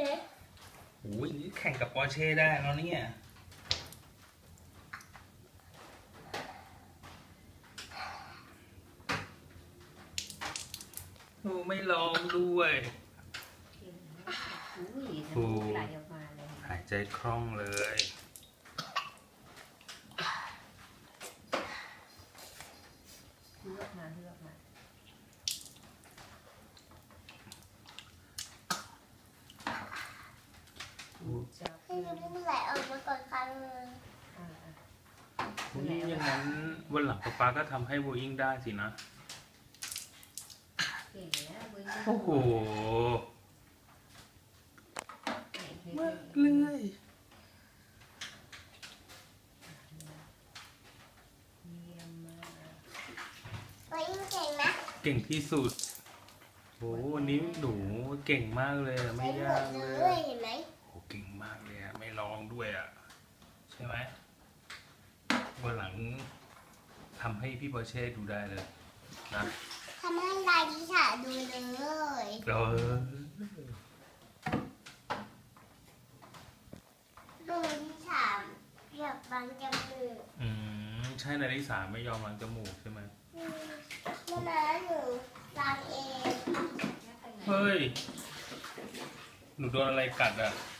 ช่โอ้ยแข่งกับปอร์เช่ได้แล้วเนี่ยโอ้ไม่ลองด้วยอุ้ยน้ำมูกไหลออกมาเลยหายใจคล่องเลย เลือกมาเลือกมา จับให้น้ำมูกไหลออกมาก่อนครั้งหนึงอ่าอุ๊ยอย่างนั้นวันหลังป๊าป๊าก็ทำให้โบอิงได้สินะ เก่งนะเว้ยโอ้โหเก่งมากเลยเยี่ยมมากว่ายิ่งเก่งนะเก่งที่สุดโอ้วันนี้หนูเก่งมากเลยอะไม่ใช้หมยาดกเลเลยยเห็นไหมโอ้เก่งมากเลยอะไม่ลอง ด้วยอะใช่ไหมวันหลังทำให้พี่ปอร์เช่ดูได้เลยนะทำให้ลายที่ฉาดูเลยเออดูที่ฉาอยากบางจมูกอืมใช่นาริสาไม่ยอมล้างจมูกใช่ไหมอืมเมื่อนั้นหนูล้างเอง เฮ้ย หนูโดนอะไรกัดอะห